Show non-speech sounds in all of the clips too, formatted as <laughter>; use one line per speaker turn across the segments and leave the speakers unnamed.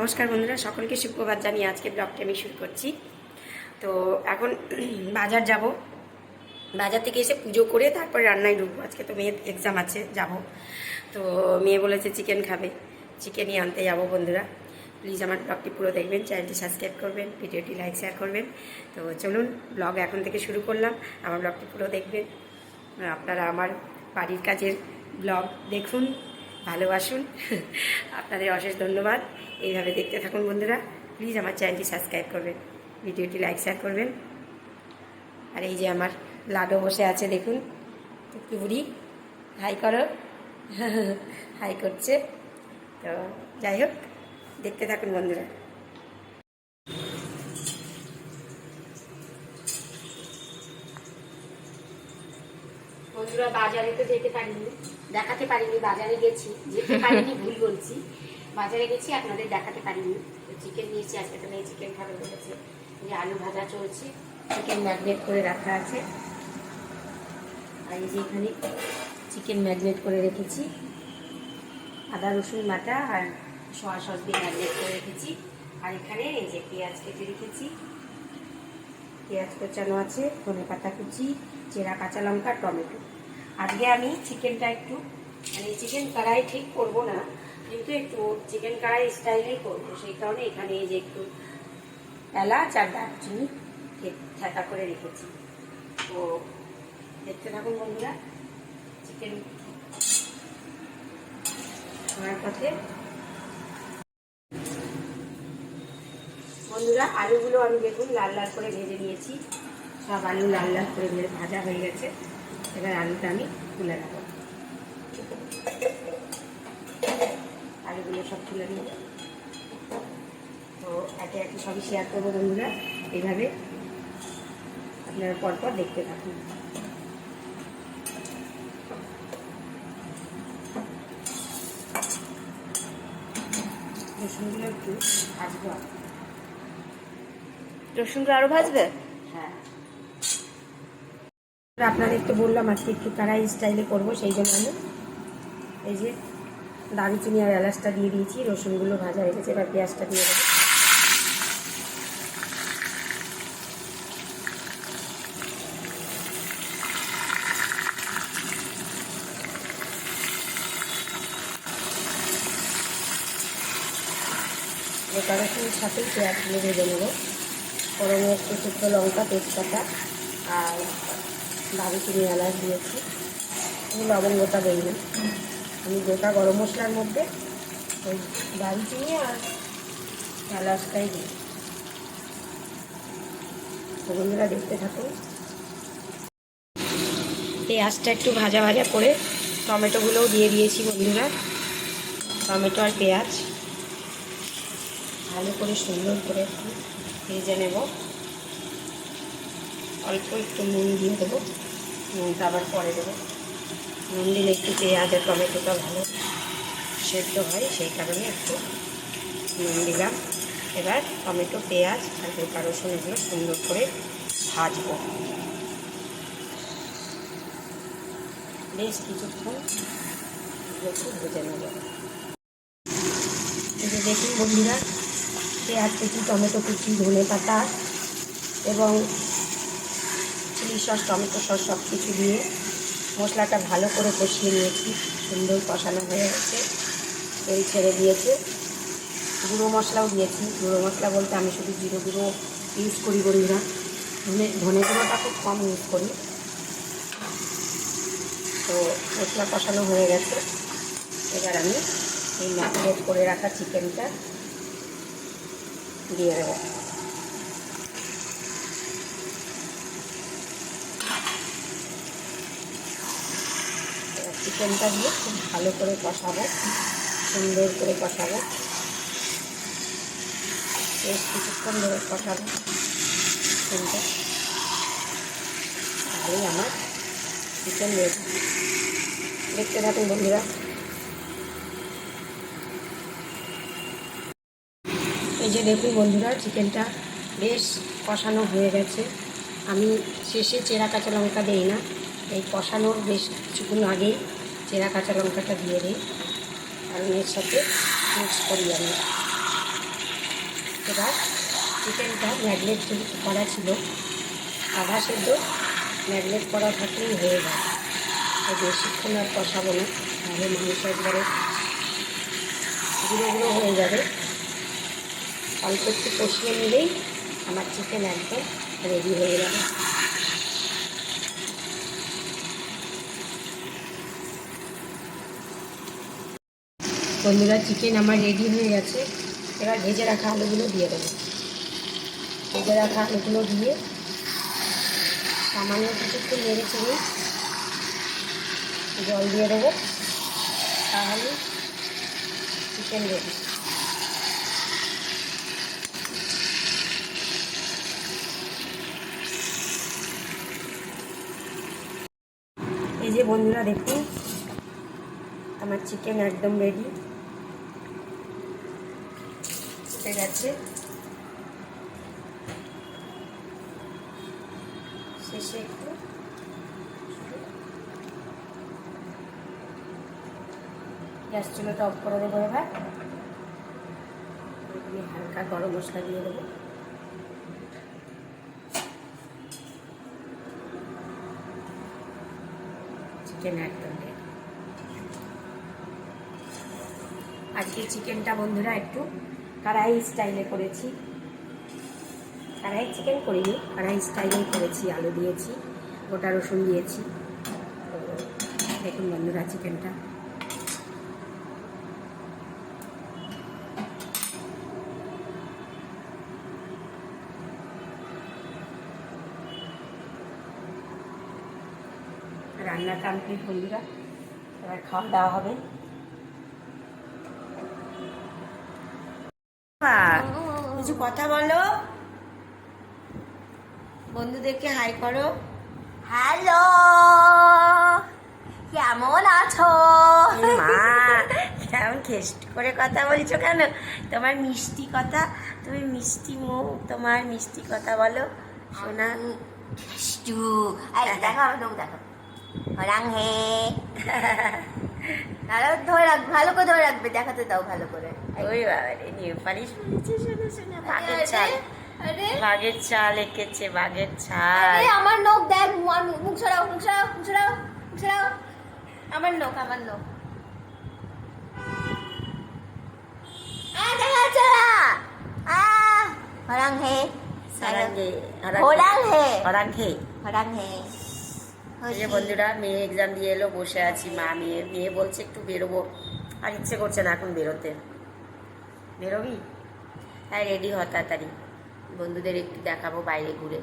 নমস্কার বন্ধুরা, সকলকে সুপ্রভাত জানিয়ে আজকে ব্লগটি আমি শুরু করছি। তো এখন বাজার যাব। বাজার থেকে এসে পুজো করে তারপরে রান্নায় ঢুকবো। আজকে তো মেয়ের এক্সাম আছে, যাব। তো মেয়ে বলেছে চিকেন খাবে। চিকেনই আনতে যাব বন্ধুরা। প্লিজ আমার ব্লগটি পুরো দেখবেন চ্যানেলটি সাবস্ক্রাইব করবেন, ভিডিওটি লাইক শেয়ার করবেন। তো চলুন ব্লগ এখন থেকে শুরু করলাম। আমার ব্লগটি পুরো দেখবেন। আপনারা আমার বাড়ির কাজের ব্লগ দেখুন। ভালোবাসুন। <laughs> আপনাদের অশেষ ধন্যবাদ। এইভাবে দেখতে থাকুন বন্ধুরা। প্লিজ আমার চ্যানেলটি সাবস্ক্রাইব করবেন। ভিডিওটি লাইক শেয়ার করবেন। আর এই যে আমার লাডো বসে আছে, দেখুন। টুকটু বুড়ি হাই করো। <laughs> হাই করছে। তো যাই হোক, দেখতে থাকুন বন্ধুরা। বন্ধুরা, বাজারে তো যেতে পারিনি দেখাতে পারিনি, বাজারে গেছি, যেতে পারিনি, ভুল বলছি। বাজারে গেছি, আপনাদের দেখাতে পারিনি। চিকেন নিয়েছি, আজকে তো মেয়ে চিকেন খাবে বলেছে। যে আলু ভাজা চলছে চিকেন ম্যাগনেট করে রাখা আছে। আর এই যে এখানে চিকেন ম্যাগনেট করে রেখেছি। আদা, রসুন বাটা আর সয়া সস দিয়ে ম্যাগনেট করে রেখেছি। আর এখানে এই যে পেঁয়াজ কেটে রেখেছি। পেঁয়াজ কোচানো আছে ধনে পাতা কুচি, চেরা কাঁচা লঙ্কা, টমেটো। আজকে আমি চিকেনটা একটু মানে চিকেন কড়াই ঠিক করব না, কিন্তু একটু চিকেন কড়াই স্টাইলেই করব, সেই কারণে এখানে এই যে একটু এলাচ আর দারচিনি ঠেকা করে রেখেছি। তো দেখতে থাকুন বন্ধুরা, চিকেন আমার পথে। বন্ধুরা, আলুগুলো আমি দেখুন লাল লাল করে ভেজে নিয়েছি, সব আলু লাল লাল করে ভেজে ভাজা হয়ে গেছে। এবার আলুটা আমি তুলে নেব। আলুগুলো সব তুলে নেব। তো একে একে সবই শেয়ার করব বন্ধুরা। এইভাবে আপনারা পরপর দেখতে থাকুন। রসুনগুলো একটু ভাজবো।
রসুনগুলো আরও ভাজবে?
আপনাদের তো বললাম আজকে একটু কড়াই স্টাইলে করব, সেই জন্য আমি এই যে দারুচিনি আর এলাচটা দিয়ে দিয়েছি, রসুনগুলো ভাজা হয়ে গেছে, এবার পেঁয়াজটা দিয়ে দেবো। গোটা রসুনের সাথেই পেঁয়াজগুলো ভেজে একটু শুকনো লঙ্কা, তেজপাতা আর দারুচিনি এলাচ দিয়েছি। লবঙ্গটা দিই না আমি গোটা গরম মশলার মধ্যে ওই দারুচিনি আর এলাচটাই দিই। বন্ধুরা, দেখতে থাকুন। পেঁয়াজটা একটু ভাজা ভাজা করে টমেটোগুলোও দিয়ে দিয়েছি বন্ধুরা। টমেটো আর পেঁয়াজ। ভালো করে সুন্দর করে একটু ভেজে নেব। অল্প একটু নুন দিয়ে দেবো। নুনটা আবার পরে দেবো। নুন দিলে একটু পেঁয়াজ টমেটোটা ভালো সেদ্ধ হয়, সেই কারণে একটু নুন দিলাম। এবার টমেটো, পেঁয়াজ আর গোটা রসুন এগুলো সুন্দর করে ভাজবো। বেশ কিছুক্ষণ একটু ভেজে নেব। দেখুন বন্ধুরা, পেঁয়াজ কুচি, টমেটো কুচি ধনে পাতা এবং চিলি সস টমেটো সস সব কিছু দিয়ে মশলাটা ভালো করে কষিয়ে নিয়েছি। সুন্দর কষানো হয়ে গেছে। তেল ছেড়ে দিয়েছে। গুঁড়ো মশলাও দিয়েছি। গুঁড়ো মশলা বলতে আমি শুধু জিরো গুঁড়ো ইউজ করি বন্ধুরা ধনে ধনে গুঁড়োটা খুব কম ইউজ করি। তো মশলা কষানো হয়ে গেছে। এবার আমি এই ম্যারিনেট করে রাখা চিকেনটা দিয়ে দেবো এবার চিকেনটা দিয়ে খুব ভালো করে কষাবো, সুন্দর করে কষাবো। বেশ কিছুক্ষণ ধরে কষাবো চিকেনটা তাহলেই আমার চিকেন রেডি দেখতে থাকুন বন্ধুরা। এই যে দেখুন বন্ধুরা চিকেনটা বেশ কষানো হয়ে গেছে। আমি শেষে চেরা কাঁচা লঙ্কা দিই না, এই কষানোর বেশ কিছুক্ষণ আগেই চেরা কাঁচা লঙ্কাটা দিয়ে দিই। আর এর সাথে মিক্স করি আমি। এবার চিকেনটা ম্যাগনেট করা ছিল, আধা সেদ্ধ ম্যাগনেট করা থাকলেই হয়ে যায়। তো বেশিক্ষণ আর কষাবো না, তাহলে মাংস একবারে গুঁড়ো গুঁড়ো হয়ে যাবে। অল্প একটু কষিয়ে নিলেই আমার চিকেন একদম রেডি হয়ে যাবে। বন্ধুরা চিকেন আমার রেডি হয়ে গেছে। এবার ভেজে রাখা আলুগুলো দিয়ে দেবো। ভেজে রাখা আলুগুলো দিয়ে সামান্য কিছুক্ষণ নেড়ে চেড়ে জল দিয়ে দেবো। তাহলে চিকেন রেডি এই যে বন্ধুরা দেখুন, আমার চিকেন একদম রেডি হয়ে গেছে। শেষে একটু গ্যাস চুলোটা অফ করে দেবো এবার। হালকা গরম মশলা দিয়ে দেবো। চিকেন একদম। আজকে চিকেনটা বন্ধুরা একটু কড়াই স্টাইলে করেছি। কড়াই চিকেন করিনি কড়াই স্টাইলে করেছি, আলু দিয়েছি, গোটা রসুন দিয়েছি। দেখুন বন্ধুরা চিকেনটা। রান্না কমপ্লিট বন্ধুরা, এবার খাওয়া দাওয়া হবে। কিছু কথা বলো। বন্ধুদেরকে হাই করো।
হ্যালো কেমন আছো?
মা কেমন খেষ্ট করে কথা বলছো কেন? তোমার মিষ্টি কথা তুমি মিষ্টি মুখ তোমার মিষ্টি কথা বলো। শোনা।
মিষ্টু দেখো আমার দেখো। রাং হে। <laughs> ভালো ধরে রাখ ভালো করে ধরে রাখবে দেখাতে দাও ভালো করে।
ওই বাবা রে নিউ পালিশ শুনেছে শুনে শুনে বাঘের চাল বাঘের চাল এঁকেছে বাঘের চাল
আমার নখ দেখ মুখ মুখ সরাও মুখ সরাও মুখ সরাও মুখ সরাও। আমার নখ আমার নখ। আ দেখা যাচ্ছে না। আ হরাং হে
সারাঙ্গে
হোরাং হে
হরাঙ্গে
হরাং হে
এই যে বন্ধুরা মেয়ে এক্সাম দিয়ে এলো বসে আছি মা মেয়ে মেয়ে বলছে একটু বেরোবো। আর ইচ্ছে করছে না এখন বেরোতে। বেরোবি? তাই রেডি হ তাড়াতাড়ি। বন্ধুদের একটু দেখাবো বাইরে ঘুরে।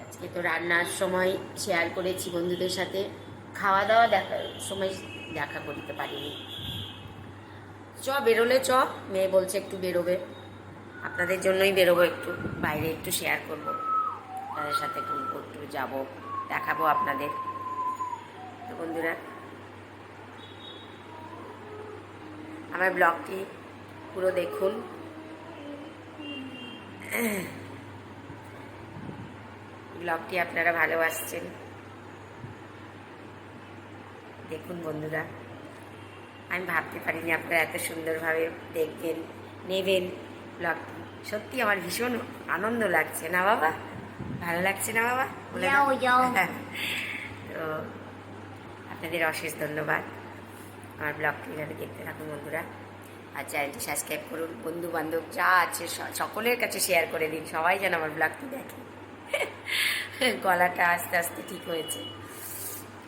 আজকে তো রান্নার সময় শেয়ার করেছি বন্ধুদের সাথে। খাওয়া দাওয়া দেখার সময় দেখা করতে পারিনি। চ, বেরোলে চ, মেয়ে বলছে একটু বেরোবে। আপনাদের জন্যই বেরোবো একটু, বাইরে একটু শেয়ার করব। তাদের সাথে একটু যাব, দেখাবো আপনাদের। তো বন্ধুরা আমার ব্লগটি পুরো দেখুন। ব্লগটি আপনারা ভালোবাসছেন। দেখুন বন্ধুরা আমি ভাবতে পারিনি আপনারা এত সুন্দরভাবে দেখবেন নেবেন ব্লগটি। সত্যি আমার ভীষণ আনন্দ লাগছে না বাবা? ভালো লাগছে না বাবা। <laughs> তো আপনাদের অশেষ ধন্যবাদ। আমার ব্লগটি এভাবে দেখতে থাকুন বন্ধুরা। আর চ্যানেলটি সাবস্ক্রাইব করুন। বন্ধু বান্ধব যা আছে সকলের কাছে শেয়ার করে দিন। সবাই যেন আমার ব্লগটি দেখে। <laughs> গলাটা আস্তে আস্তে ঠিক হয়েছে।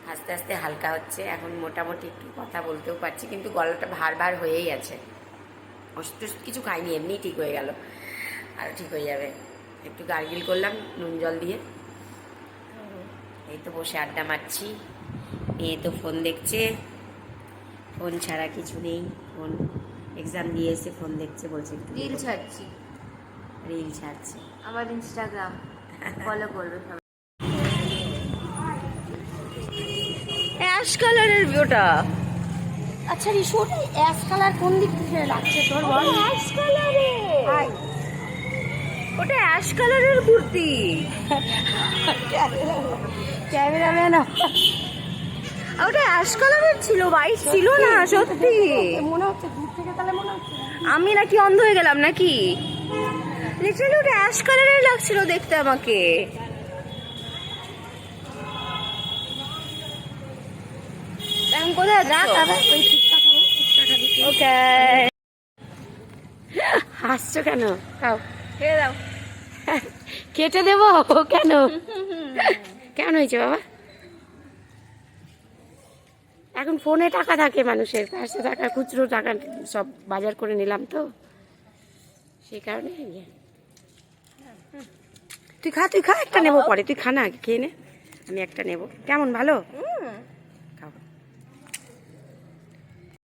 আস্তে আস্তে হালকা হচ্ছে। এখন মোটামুটি একটু কথা বলতেও পারছি, কিন্তু গলাটা ভার ভার হয়েই আছে। ওষুধ কিছু খাইনি এমনি ঠিক হয়ে গেল। আর ঠিক হয়ে যাবে। একটু গার্গিল করলাম নুন জল দিয়ে। এই তো বসে আড্ডা মারছি। মেয়ে তো ফোন দেখছে। ফোন ছাড়া কিছু নেই ফোন এক্সাম দিয়ে এসে ফোন দেখছে বলছে
রিল ছাড়ছি।
রিল ছাড়ছে।
আমার ইনস্টাগ্রাম ফলো করবে
অ্যাশ কালারের ওটা
আচ্ছা রিশু অ্যাশ কালার কোন দিক থেকে লাগছে তোর বল।
অ্যাশ কালারে ওটা অ্যাশ কালারের কুর্তি। <laughs>
ক্যামেরাম্যান।
ওটা অ্যাশ কালারের ছিল হোয়াইট ছিল না সত্যি।
মনে হচ্ছে দূর থেকে তাহলে মনে হচ্ছে
আমি নাকি অন্ধ হয়ে গেলাম নাকি? লিটারালি ওটা অ্যাশ কালারের লাগছিল দেখতে আমাকে। এখন কোথায়
রাখ আবার ওই ফুচকা খাব ফুচকা খাবি। কি?
ওকে
হাসছো কেন? খাও।
খেয়ে দাও। <laughs>
কেটে দেবো? কেন? <laughs> কেমন হয়েছে বাবা? এখন ফোনে টাকা থাকে মানুষের কাছে টাকা খুচরো টাকা সব বাজার করে নিলাম তো। সেই কারণে। তুই খা তুই খা একটা নেব পরে তুই খা না খেয়ে নে। আমি একটা নেব। কেমন ভালো?
হুম।